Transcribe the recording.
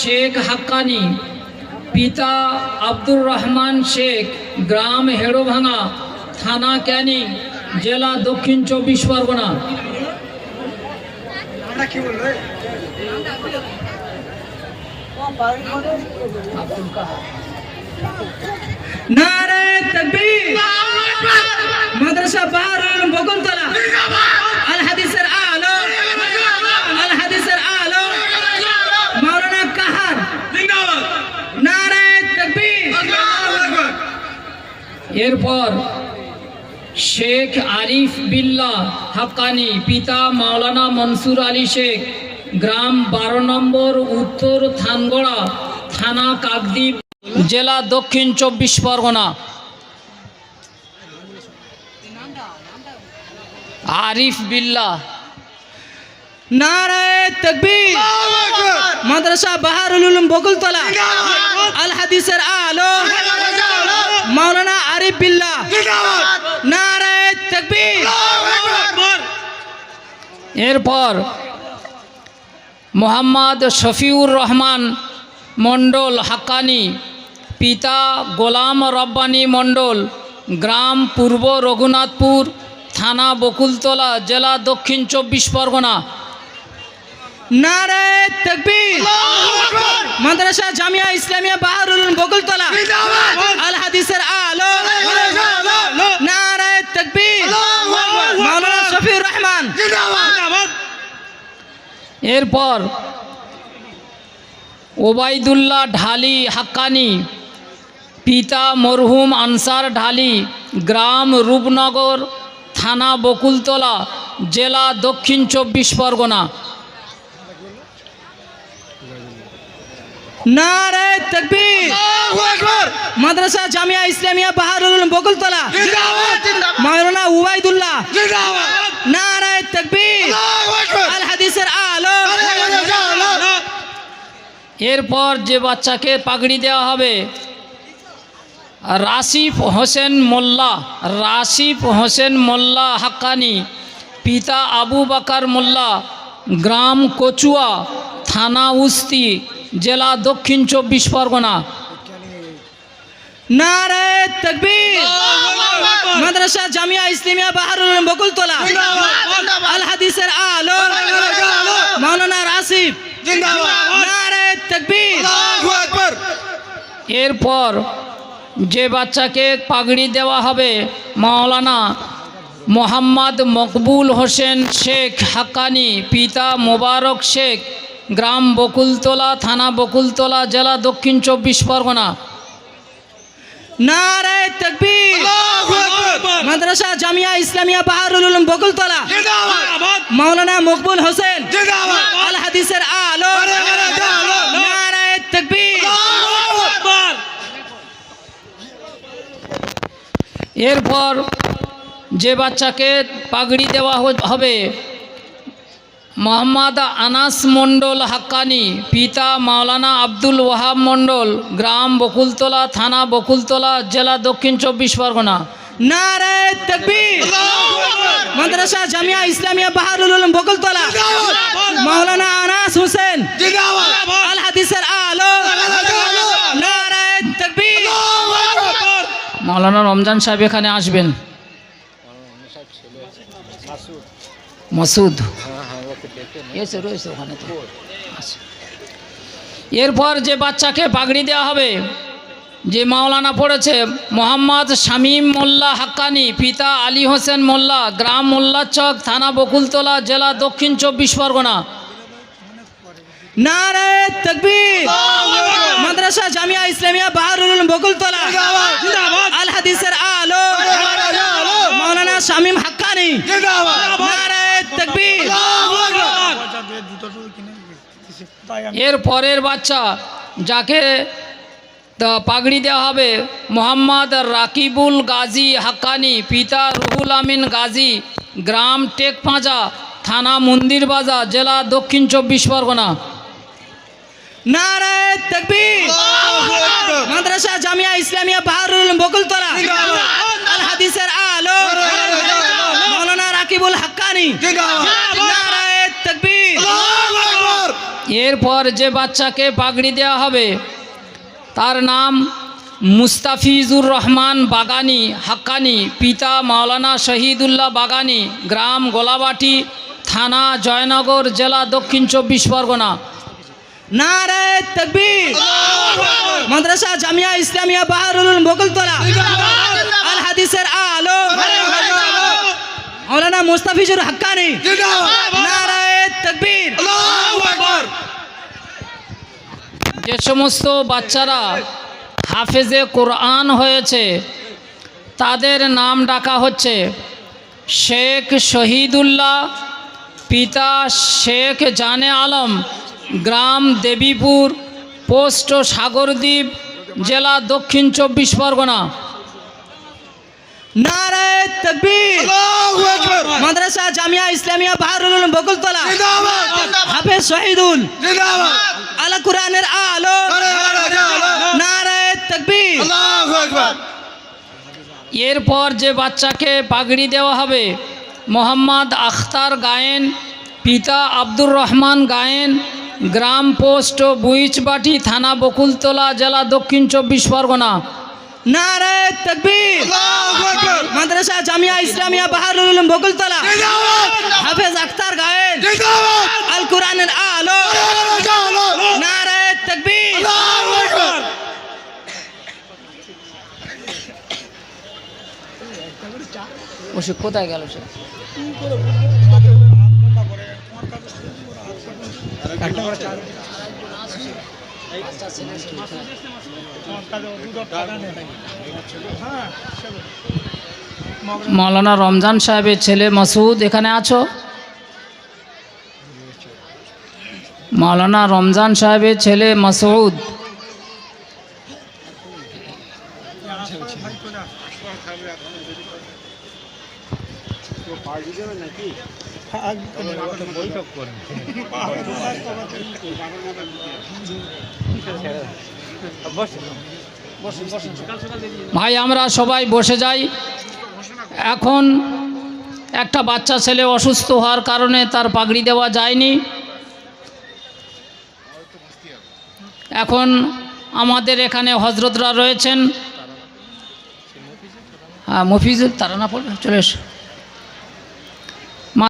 শেখ হাক্কানি, পিতা আব্দুর রহমান শেখ, গ্রাম হেড়োভাঙা, থানা ক্যানি, জেলা দক্ষিণ চব্বিশ পরগনা। মাদ্রাসা বাহারুল বকুলতলা আল হাদিসের আলো আল হাদিসের আলো মাওলানা কাহার নারে তকবীর এরপর শেখ আরিফ বিল্লা হাক্কানি পিতা মাওলানা মনসুর আলী শেখ গ্রাম বারো নম্বর উত্তর থানগড়া থানা কাকদ্বীপ জেলা দক্ষিণ চব্বিশ পরগনা। আরিফ বিল্লা নারে তকবীর। মাদ্রাসা বাহারুল বকুলতলা। আল হাদিসের আলো। মাওলানা আরিফ বিল্লা তকবীর। এরপর মোহাম্মদ শফিউর রহমান মণ্ডল হাক্কানি পিতা গোলাম রব্বানী মণ্ডল গ্রাম পূর্ব রঘুনাথপুর থানা বকুলতলা জেলা দক্ষিণ চব্বিশ পরগনা। নারে তকবীর। মাদ্রাসা জামিয়া ইসলামিয়া বাহারুল বকুলতলা। আল হাদিসের আলো। নারে তকবীর। মাওলানা শফিউর রহমান। এরপর ওবায়দুল্লাহ ঢালি হাক্কানি পিতা মরহুম আনসার ঢালি গ্রাম রূপনগর থানা বকুলতলা জেলা দক্ষিণ চব্বিশ পরগনা। নারে তকবীর। মাদ্রাসা জামিয়া ইসলামিয়া বাহারুল বকুলতলা। মাওলানা উবাইদুল্লাহ। নারে তকবীর। আল হাদিসের আলো এরপর যে বাচ্চাকে পাগড়ি দেওয়া হবে রাসিফ হোসেন মোল্লা রাসিফ হোসেন মোল্লা হাক্কানি পিতা আবু বাকার মোল্লা গ্রাম কচুয়া থানা উস্তি জেলা দক্ষিণ চব্বিশ পরগনা। মাদ্রাসা জামিয়া ইসলামিয়া বাহারুল বকুলতলা। আল হাদিসের আলো। মাওলানা রাসিফ এরপর যে বাচ্চাকে পাগড়ি দেওয়া হবে মাওলানা মোহাম্মদ মকবুল হোসেন শেখ হাক্কানি, পিতা মোবারক শেখ। গ্রাম বকুলতলা থানা বকুলতলা জেলা দক্ষিণ চব্বিশ পরগনা। নারে তকবীর। মাদ্রাসা জামিয়া ইসলামিয়া বাহারুল উলুম বকুলতলা। মাওলানা মকবুল হোসেন। আল হাদিসের আলো নারে তকবীর। এরপর যে বাচ্চাকে পাগড়ি দেওয়া হবে মোহাম্মদ আনাস মণ্ডল হাক্কানি পিতা মাওলানা আব্দুল ওয়াহাব মণ্ডল গ্রাম বকুলতলা থানা বকুলতলা জেলা দক্ষিণ চব্বিশ পরগনা। নারে তকবীর। মাদ্রাসা জামিয়া ইসলামিয়া বাহারুল উলুম বকুলতলা। মাওলানা আনাস হোসেন। আল হাদিসের আলো। নারে তকবীর। মাওলানা রমজান সাহেব এখানে আসবেন। মাসুদ। এসে রয়েছে ওখানে তো। এরপর যে বাচ্চাকে পাগড়ি দেওয়া হবে যে মাওলানা পড়েছে মোহাম্মদ শামীম মোল্লা হাক্কানি পিতা আলী হোসেন মোল্লা গ্রাম মোল্লা চক থানা বকুলতলা জেলা দক্ষিণ চব্বিশ পরগনা। নারে তকবীর। মাদ্রাসা জামিয়া ইসলামিয়া বাহারুল বকুলতলা। আল হাদিসের আলো। মাওলানা শামীম হাক্কানি। নারে তকবীর এর পরের বাচ্চা যাকে তা পাগড়ি দেওয়া হবে মোহাম্মদ রাকিবুল গাজী হাক্কানি পিতা রুহুল আমিন গাজী গ্রাম টেকপাঁজা থানা মন্দির বাজার জেলা দক্ষিণ চব্বিশ পরগনা। নারে তকবীর। মাদ্রাসা জামিয়া ইসলামিয়া বাহারুল উলুম বকুলতলা আল হাদিসের আলো। মাওলানা রাকিবুল হাক্কানি। নারে তকবীর এরপর যে বাচ্চাকে পাগড়ি দেওয়া হবে তার নাম মুস্তাফিজুর রহমান বাগানি হাক্কানি পিতা মাওলানা শহীদুল্লাহ বাগানি গ্রাম গোলাবাটি থানা জয়নগর জেলা দক্ষিণ চব্বিশ পরগনা। নারে তকবীর। মাদ্রাসা জামিয়া ইসলামিয়া বাহারুল বকুলতলা আল হাদিসের আলো। মাওলানা মুস্তাফিজুর হাক্কানি। নারে তকবীর। যে সমস্ত বাচ্চারা হাফেজে কোরআন হয়েছে তাদের নাম ডাকা হচ্ছে শেখ শহীদুল্লাহ পিতা শেখ জানে আলম গ্রাম দেবীপুর পোস্ট সাগরদ্বীপ জেলা দক্ষিণ চব্বিশ পরগনা। নারে তকবীর। মাদ্রাসা জামিয়া ইসলামিয়া বাহারুল বকুলতলা। হাফেজ শহীদুল। আল কোরআনের আলো। নারে তকবীর। এরপর যে বাচ্চাকে পাগড়ি দেওয়া হবে মোহাম্মদ আখতার গায়েন পিতা আব্দুর রহমান গায়েন গ্রাম পোস্ট ও বুইচবাটি থানা বকুলতলা জেলা দক্ষিণ চব্বিশ পরগনা। নারে তকবীর। মাদ্রাসা জামিয়া ইসলামিয়া বাহারুল বকুলতলা। হাফেজ আখতার গায়েন। আল। কোরআনের আলো। নারে তকবীর। ও সে কোথায় গেল সে? মৌলানা রমজান সাহেবের ছেলে মাসুদ এখানে আছো? মৌলানা রমজান সাহেবের ছেলে মাসুদ। ভাই, আমরা সবাই বসে যাই। এখন একটা বাচ্চা ছেলে অসুস্থ হওয়ার কারণে তার পাগড়ি দেওয়া যায়নি। এখন আমাদের এখানে হজরতরা রয়েছেন। হ্যাঁ মফিজুর তারা না পড়বে চলে এসো।